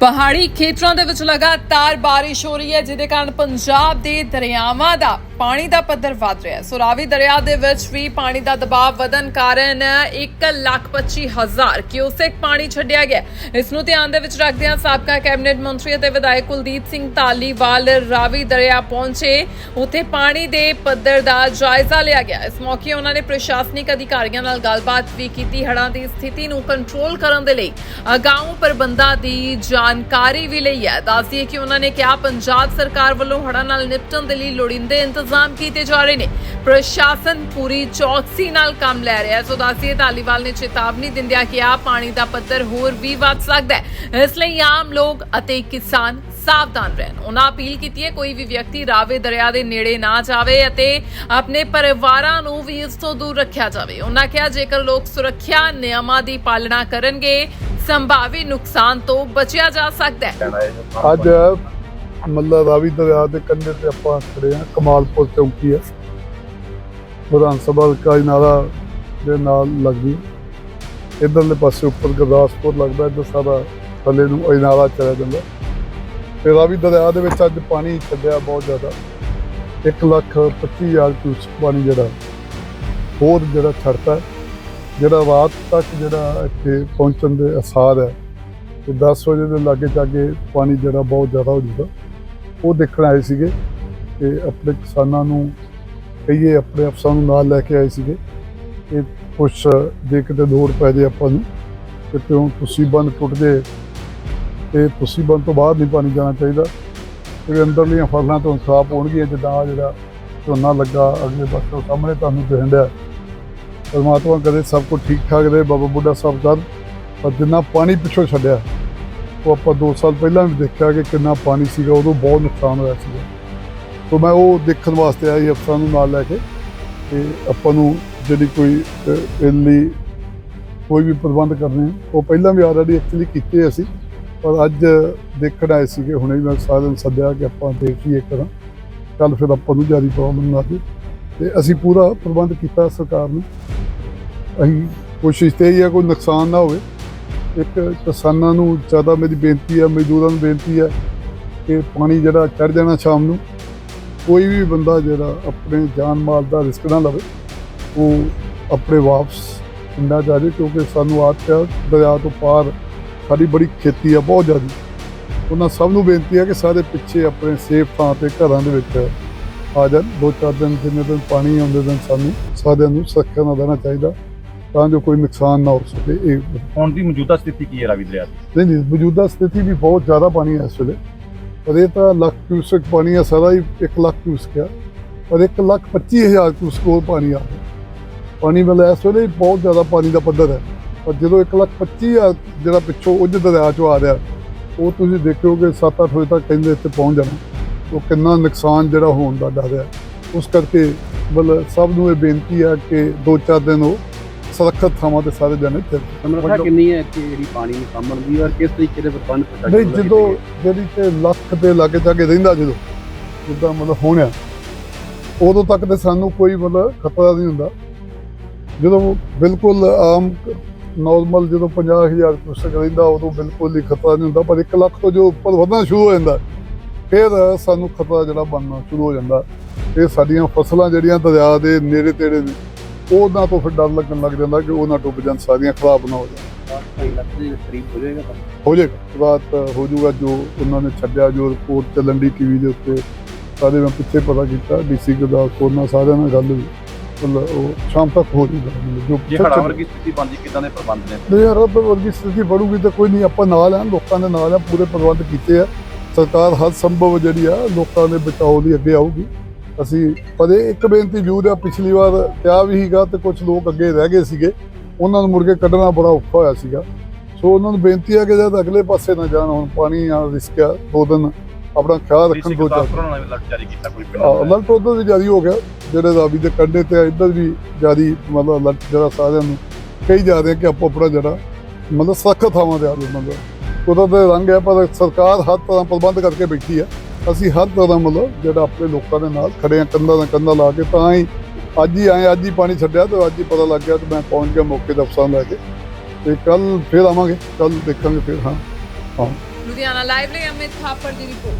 ਪਹਾੜੀ ਖੇਤਰਾਂ ਦੇ ਵਿੱਚ ਲਗਾਤਾਰ ਬਾਰਿਸ਼ ਹੋ ਰਹੀ ਹੈ ਜਿਹਦੇ ਕਾਰਨ ਪੰਜਾਬ ਦੇ ਦਰਿਆਵਾਂ ਦਾ ਪਾਣੀ ਦਾ ਪੱਧਰ ਵਧ ਰਿਹਾ ਹੈ। ਸੋ ਰਾਵੀ ਦਰਿਆ ਦੇ ਵਿੱਚ ਵੀ ਪਾਣੀ ਦਾ ਦਬਾਅ ਵਧਣ ਕਾਰਨ 1,25,000 ਕਿਊਸੈਕ ਪਾਣੀ ਛੱਡਿਆ ਗਿਆ ਇਸ ਨੂੰ ਧਿਆਨ ਦੇ ਵਿੱਚ ਰੱਖਦਿਆਂ ਸਾਬਕਾ ਕੈਬਨਿਟ ਮੰਤਰੀ ਅਤੇ ਵਿਧਾਇਕ ਕੁਲਦੀਪ ਸਿੰਘ ਧਾਲੀਵਾਲ ਰਾਵੀ ਦਰਿਆ ਪਹੁੰਚੇ। ਉੱਥੇ ਪਾਣੀ ਦੇ ਪੱਧਰ ਦਾ ਜਾਇਜ਼ਾ ਲਿਆ ਗਿਆ ਇਸ ਮੌਕੇ ਉਹਨਾਂ ਨੇ ਪ੍ਰਸ਼ਾਸਨਿਕ ਅਧਿਕਾਰੀਆਂ ਨਾਲ ਗੱਲਬਾਤ ਵੀ ਕੀਤੀ। ਹੜ੍ਹਾਂ ਦੀ ਸਥਿਤੀ ਨੂੰ ਕੰਟਰੋਲ ਕਰਨ ਦੇ ਲਈ ਅਗਾਊਂ ਪ੍ਰਬੰਧਾਂ ਦੀ ਜਾਣਕਾਰੀ ਵੀ ਲਈ ਹੈ। ਦੱਸਦੀਏ ਕਿ ਉਹਨਾਂ ਨੇ ਕਿਹਾ, ਪੰਜਾਬ ਸਰਕਾਰ ਵੱਲੋਂ ਹੜ੍ਹਾਂ ਨਾਲ ਨਿਪਟਣ ਦੇ ਲਈ ਲੋੜੀਂਦੇ ਇੰਤਜ਼ਾਮ ਕੀਤੇ ਜਾ ਰਹੇ ਨੇ। ਪ੍ਰਸ਼ਾਸਨ ਪੂਰੀ ਚੌਕਸੀ ਨਾਲ ਕੰਮ ਲੈ ਰਿਹਾ ਹੈ। ਸੋ ਦੱਸਦੀਏ ਧਾਲੀਵਾਲ ਨੇ ਚੇਤਾਵਨੀ ਦਿੰਦਿਆਂ ਕਿਹਾ, ਪਾਣੀ ਦਾ ਪੱਧਰ ਹੋਰ ਵੀ ਵੱਧ ਸਕਦਾ ਹੈ। ਇਸ ਲਈ ਆਮ ਲੋਕ ਅਤੇ ਕਿਸਾਨ ਸਾਵਧਾਨ ਰਹਿਣ। ਉਹਨਾਂ ਅਪੀਲ ਕੀਤੀ ਹੈ, ਕੋਈ ਵੀ ਵਿਅਕਤੀ ਰਾਵੇ ਦਰਿਆ ਦੇ ਨੇੜੇ ਨਾ ਜਾਵੇ ਅਤੇ ਆਪਣੇ ਪਰਿਵਾਰਾਂ ਨੂੰ ਵੀ ਇਸ ਤੋਂ ਦੂਰ ਰੱਖਿਆ ਜਾਵੇ। ਉਹਨਾਂ ਕਿਹਾ, ਜੇਕਰ ਲੋਕ ਸੁਰੱਖਿਆ ਨਿਯਮਾਂ ਦੀ ਪਾਲਣਾ ਕਰਨਗੇ ਸੰਭਾਵੀ ਨੁਕਸਾਨ ਤੋਂ ਬਚਿਆ ਜਾ ਸਕਦਾ ਹੈ। ਅੱਜ ਮੱਲਾ ਰਾਵੀ ਦਰਿਆ ਦੇ ਕੰਢੇ ਤੇ ਆਪਾਂ ਖੜੇ ਆ ਕਮਾਲਪੁਰ ਚੌਂਕੀ ਹੈ। ਵਿਧਾਨ ਸਭਾ ਦਾ ਨਾਰਾ ਦੇ ਨਾਲ ਲੱਗਦੀ ਇਧਰਲੇ ਪਾਸੇ ਉੱਪਰ ਗੁਰਦਾਸਪੁਰ ਲੱਗਦਾ, ਇੱਧਰ ਸਾਰਾ ਥੱਲੇ ਨੂੰ ਇਨਾਰਾ ਚਲਾ ਜਾਂਦਾ। ਤੇ ਰਾਵੀ ਦਰਿਆ ਦੇ ਵਿੱਚ ਅੱਜ ਪਾਣੀ ਛੱਡਿਆ ਬਹੁਤ ਜ਼ਿਆਦਾ। 1 ਲੱਖ 25 ਹਜ਼ਾਰ ਕਿਊਸਕ ਪਾਣੀ ਜਿਹੜਾ, ਹੋਰ ਜਿਹੜਾ ਛੱਡਤਾ। ਜਿਹੜਾ ਰਾਤ ਤੱਕ ਜਿਹੜਾ ਇੱਥੇ ਪਹੁੰਚਣ ਦੇ ਅਸਾਰ ਹੈ, ਤੇ 10 ਵਜੇ ਦੇ ਲਾਗੇ ਚਾਗੇ ਪਾਣੀ ਜਿਹੜਾ ਬਹੁਤ ਜ਼ਿਆਦਾ ਹੋ ਜੂਗਾ ਉਹ ਦੇਖਣ ਆਏ ਸੀਗੇ ਤੇ ਆਪਣੇ ਕਿਸਾਨਾਂ ਨੂੰ ਕਹੀਏ ਆਪਣੇ ਅਫਸਰਾਂ ਨੂੰ ਨਾਲ ਲੈ ਕੇ ਆਏ ਸੀਗੇ ਕਿ ਕੁਛ ਜੇ ਕਿਤੇ ਲੋੜ ਪੈ ਜੇ ਆਪਾਂ ਨੂੰ ਕਿ ਕਿਉਂ ਤੁਸੀਂ ਬੰਦ ਟੁੱਟ ਜੇ ਤੇ ਤੁਸੀਂ ਬੰਦ ਤੋਂ ਬਾਅਦ ਨਹੀਂ ਪਾਣੀ ਜਾਣਾ ਚਾਹੀਦਾ। ਤੇ ਅੰਦਰਲੀਆਂ ਫਸਲਾਂ ਤੋਂ ਸਾਫ਼ ਹੋਣਗੀਆਂ, ਜਿੱਦਾਂ ਆਹ ਜਿਹੜਾ ਝੋਨਾ ਲੱਗਾ, ਅਗਲੇ ਪਾਸੇ ਸਾਹਮਣੇ ਤੁਹਾਨੂੰ ਦਿਖਣ ਪਰਮਾਤਮਾ ਕਦੇ ਸਭ ਕੁਝ ਠੀਕ ਠਾਕ ਰਹੇ ਬਾਬਾ ਬੁੱਢਾ ਸਾਹਿਬ ਕਰ ਪਰ ਜਿੰਨਾ ਪਾਣੀ ਪਿੱਛੋਂ ਛੱਡਿਆ ਉਹ ਆਪਾਂ 2 ਸਾਲ ਪਹਿਲਾਂ ਵੀ ਦੇਖਿਆ ਕਿ ਕਿੰਨਾ ਪਾਣੀ ਸੀਗਾ ਉਦੋਂ ਬਹੁਤ ਨੁਕਸਾਨ ਹੋਇਆ ਸੀਗਾ। ਤੋਂ ਮੈਂ ਉਹ ਦੇਖਣ ਵਾਸਤੇ ਆਈ ਅਫਸਰਾਂ ਨੂੰ ਨਾਲ ਲੈ ਕੇ ਤੇ ਆਪਾਂ ਨੂੰ ਜਿਹੜੀ ਕੋਈ ਅਹ, ਲਈ ਕੋਈ ਵੀ ਪ੍ਰਬੰਧ ਕਰਨੇ ਉਹ ਪਹਿਲਾਂ ਵੀ ਆਲਰੇਡੀ ਐਕਚੁਅਲੀ ਕੀਤੇ ਅਸੀਂ ਪਰ ਅੱਜ ਦੇਖਣ ਆਏ ਸੀਗੇ ਹੁਣੇ ਮੈਂ ਸਾਰਿਆਂ ਨੂੰ ਸੱਦਿਆ ਕਿ ਆਪਾਂ ਦੇਖੀਏ ਕਰਾਂ ਕੱਲ ਫਿਰ ਆਪਾਂ ਨੂੰ ਜਾਰੀ ਪ੍ਰੋਬਲਮ ਨਾ ਆਵੇ ਤੇ ਅਸੀਂ ਪੂਰਾ ਪ੍ਰਬੰਧ ਕੀਤਾ ਸਰਕਾਰ ਨੂੰ। ਅਸੀਂ ਕੋਸ਼ਿਸ਼ ਤੇ ਹੀ ਹੈ ਕੋਈ ਨੁਕਸਾਨ ਨਾ ਹੋਵੇ। ਇੱਕ ਕਿਸਾਨਾਂ ਨੂੰ ਜ਼ਿਆਦਾ ਮੇਰੀ ਬੇਨਤੀ ਹੈ ਮਜ਼ਦੂਰਾਂ ਨੂੰ ਬੇਨਤੀ ਹੈ ਕਿ ਪਾਣੀ ਜਿਹੜਾ ਚੜ ਜਾਣਾ ਸ਼ਾਮ ਨੂੰ, ਕੋਈ ਵੀ ਬੰਦਾ ਜਿਹੜਾ ਆਪਣੇ ਜਾਨ ਮਾਲ ਦਾ ਰਿਸਕ ਨਾ ਲਵੇ, ਉਹ ਆਪਣੇ ਵਾਪਸ ਪਿੰਡਾਂ ਜਾ ਜੇ ਕਿਉਂਕਿ ਸਾਨੂੰ ਆਦਤ ਹੈ ਦਰਿਆ ਤੋਂ ਪਾਰ ਸਾਡੀ ਬੜੀ ਖੇਤੀ ਆ, ਬਹੁਤ ਜ਼ਿਆਦਾ। ਉਹਨਾਂ ਸਭ ਨੂੰ ਬੇਨਤੀ ਹੈ ਕਿ ਸਾਰੇ ਪਿੱਛੇ ਆਪਣੇ ਸੇਫ ਥਾਂ ਤੇ ਘਰਾਂ ਦੇ ਵਿੱਚ ਆ ਜਾਣ। ਦੋ ਚਾਰ ਦਿਨ, ਜਿੰਨੇ ਦਿਨ ਪਾਣੀ ਆਉਂਦੇ ਦਿਨ ਸਾਨੂੰ, ਸਾਰਿਆਂ ਨੂੰ ਸੁਰੱਖਿਆ ਨਾਲ ਰਹਿਣਾ ਚਾਹੀਦਾ। ਤਾਂ ਜੋ ਕੋਈ ਨੁਕਸਾਨ ਨਾ ਹੋ ਸਕੇ ਇਹ ਹੁਣ ਦੀ ਮੌਜੂਦਾ ਸਥਿਤੀ ਕੀ ਹੈ ਰਾਵੀ ਦਰਿਆ ਦੀ? ਨਹੀਂ ਨਹੀਂ ਮੌਜੂਦਾ ਸਥਿਤੀ ਵੀ ਬਹੁਤ ਜ਼ਿਆਦਾ ਪਾਣੀ ਹੈ ਇਸ ਵੇਲੇ। ਪਰ ਇਹ ਤਾਂ ਲੱਖ ਕਿਊਸਕ ਪਾਣੀ ਆ ਸਾਰਾ ਹੀ 1 ਲੱਖ ਕਿਊਸਕ ਆ ਪਰ 1 ਲੱਖ 25 ਹਜ਼ਾਰ ਕਿਊਸਕ ਹੋਰ ਪਾਣੀ ਆ ਪਾਣੀ ਵਾਲਾ ਇਸ ਵੇਲੇ ਬਹੁਤ ਜ਼ਿਆਦਾ ਪਾਣੀ ਦਾ ਪੱਧਰ ਹੈ। ਪਰ ਜਦੋਂ 1 ਲੱਖ 25 ਹਜ਼ਾਰ ਜਿਹੜਾ ਪਿੱਛੋਂ ਉੱਜ ਦਰਿਆ ਚੋਂ ਆ ਰਿਹਾ ਉਹ ਤੁਸੀਂ ਦੇਖੋਗੇ 7-8 ਵਜੇ ਤੱਕ ਕਹਿੰਦੇ ਇੱਥੇ ਪਹੁੰਚ ਜਾਣਾ। ਉਹ ਕਿੰਨਾ ਨੁਕਸਾਨ ਜਿਹੜਾ ਹੋਣ ਦਾ ਡਰ ਹੈ। ਉਸ ਕਰਕੇ ਮਤਲਬ ਸਭ ਨੂੰ ਇਹ ਬੇਨਤੀ ਹੈ ਕਿ ਦੋ ਚਾਰ ਦਿਨ ਉਹ ਸੁਰੱਖਿਅਤ ਥਾਵਾਂ ਤੇ ਸਾਰੇ ਜਾਣੇ ਸਮਰੱਥਾ ਕਿੰਨੀ ਹੈ ਕਿ ਜਿਹੜੀ ਪਾਣੀ ਨੂੰ ਸਾਂਭਣ ਦੀ ਔਰ ਕਿਸ ਤਰੀਕੇ ਦੇ ਪ੍ਰਬੰਧ ਨਹੀਂ ਜਦੋਂ ਜਿਹੜੀ ਤੇ ਲੱਖ ਦੇ ਲਾਗੇ ਜਾਗੇ ਰਹਿੰਦਾ ਜਦੋਂ ਜਿੱਦਾਂ ਮਤਲਬ ਹੋਣਿਆ ਉਦੋਂ ਤੱਕ ਤੇ ਸਾਨੂੰ ਕੋਈ ਮਤਲਬ ਖਤਰਾ ਨਹੀਂ ਹੁੰਦਾ। ਜਦੋਂ ਬਿਲਕੁਲ ਆਮ ਨਾਰਮਲ ਜਦੋਂ 50000 ਕੁਛ ਰਹਿੰਦਾ ਉਦੋਂ ਬਿਲਕੁਲ ਹੀ ਖਤਰਾ ਨਹੀਂ ਹੁੰਦਾ ਪਰ 1 ਲੱਖ ਤੋਂ ਜੋ ਉੱਪਰ ਵਧਣਾ ਸ਼ੁਰੂ ਹੋ ਜਾਂਦਾ ਫਿਰ ਸਾਨੂੰ ਖਤਰਾ ਜਿਹੜਾ ਬਣਨਾ ਸ਼ੁਰੂ ਹੋ ਜਾਂਦਾ। ਇਹ ਸਾਡੀਆਂ ਫਸਲਾਂ ਜਿਹੜੀਆਂ ਦਰਿਆ ਦੇ ਨੇੜੇ ਤੇੜੇ ਨੇ ਉਹਨਾਂ ਤੋਂ ਫਿਰ ਡਰ ਲੱਗਣ ਲੱਗ ਜਾਂਦਾ ਕਿ ਉਹ ਨਾ ਡੁੱਬ ਜਾਣ ਸਾਰੀਆਂ ਖਰਾਬ ਨਾ ਹੋ ਜਾਣ। ਹੋ ਜਾਏਗਾ। ਤਾਂ ਹੋ ਜਾਊਗਾ ਜੋ ਉਹਨਾਂ ਨੇ ਛੱਡਿਆ ਜੋ ਰਿਪੋਰਟ ਚੱਲਣ ਦੀ ਟੀਵੀ ਦੇ ਉੱਤੇ ਸਾਰੇ ਮੈਂ ਪਿੱਛੇ ਪਤਾ ਕੀਤਾ ਡੀਸੀ ਗੁਰਦਾਸਪੁਰ ਨਾਲ ਸਾਰਿਆਂ ਨਾਲ ਗੱਲ ਹੋਈ। ਮਤਲਬ ਉਹ ਸ਼ਾਮ ਤੱਕ ਹੋ ਜਾਊਗਾ। ਜੋ ਜੇ ਹੜ੍ਹਾਂ ਵਰਗੀ ਸਥਿਤੀ ਬਣ ਜੀ ਕਿਦਾਂ ਦੇ ਪ੍ਰਬੰਧ ਨੇ? ਨਹੀਂ ਯਾਰ ਰੱਬ ਵਰਗੀ ਸਥਿਤੀ ਬਣੂਗੀ ਤਾਂ ਕੋਈ ਨਹੀਂ ਆਪਾਂ ਨਾਲ ਆ ਲੋਕਾਂ ਦੇ ਨਾਲ ਆ ਪੂਰੇ ਪ੍ਰਬੰਧ ਕੀਤੇ ਆ। ਸਰਕਾਰ ਹਰ ਸੰਭਵ ਜਿਹੜੀ ਆ ਲੋਕਾਂ ਦੇ ਬਚਾਓ ਲਈ ਅੱਗੇ ਆਊਗੀ। ਅਸੀਂ ਇਹ ਇੱਕ ਬੇਨਤੀ ਜ਼ਰੂਰ ਆ ਪਿਛਲੀ ਵਾਰ ਕਿਹਾ ਵੀ ਸੀਗਾ ਤੇ ਕੁਝ ਲੋਕ ਅੱਗੇ ਰਹਿ ਗਏ ਸੀਗੇ। ਉਹਨਾਂ ਨੂੰ ਕੇ ਕੱਢਣਾ ਬੜਾ ਔਖਾ ਹੋਇਆ ਸੀਗਾ। ਸੋ ਉਹਨਾਂ ਨੂੰ ਬੇਨਤੀ ਹੈ ਕਿ ਜਦ ਅਗਲੇ ਪਾਸੇ ਨਾ ਜਾਣ ਹੁਣ ਪਾਣੀ ਆ ਰਿਸਕ ਆ ਦੋ ਦਿਨ ਆਪਣਾ ਖਿਆਲ ਰੱਖਣ ਦੋ ਨਾਲ ਅਲਰਟ ਉਧਰ ਵੀ ਜਾਰੀ ਹੋ ਗਿਆ। ਜਿਹੜੇ ਰਾਵੀ ਦੇ ਕੰਢੇ ਤੇ ਆ, ਇੱਧਰ ਵੀ ਜਾਰੀ ਮਤਲਬ ਅਲਰਟ ਜਿਹੜਾ ਸਾਰਿਆਂ ਨੂੰ ਕਹੀ ਜਾ ਰਹੇ ਕਿ ਆਪੋ ਆਪਣਾ ਜਿਹੜਾ ਮਤਲਬ ਸਖਤ ਥਾਵਾਂ ਤੇ ਆ ਮਤਲਬ ਉਹਦਾ ਤੇ ਰੰਗ ਹੈ ਪਰ ਸਰਕਾਰ ਤਰ੍ਹਾਂ ਪ੍ਰਬੰਧ ਕਰਕੇ ਬੈਠੀ ਆ ਅਸੀਂ ਹਰ ਤਰ੍ਹਾਂ ਮਤਲਬ ਜਿਹੜਾ ਆਪਣੇ ਲੋਕਾਂ ਦੇ ਨਾਲ ਖੜੇ ਆ ਕੰਧਾਂ ਦਾ ਕੰਧਾਂ ਲਾ ਕੇ, ਤਾਂ ਹੀ ਅੱਜ ਹੀ ਆਏ, ਅੱਜ ਹੀ ਪਾਣੀ ਛੱਡਿਆ ਤੇ ਅੱਜ ਹੀ ਪਤਾ ਲੱਗ ਗਿਆ ਤੇ ਮੈਂ ਪਹੁੰਚ ਗਿਆ ਮੌਕੇ ਤੇ ਅਫਸਰਾਂ ਲੈ ਕੇ। ਤੇ ਕੱਲ ਫੇਰ ਆਵਾਂਗੇ, ਕੱਲ ਦੇਖਾਂਗੇ ਫੇਰ, ਹਾਂ ਹਾਂ। ਲੁਧਿਆਣਾ ਲਾਈਵ ਲਈ ਅਮਿਤ ਥਾਪੜ ਦੀ ਰਿਪੋਰਟ।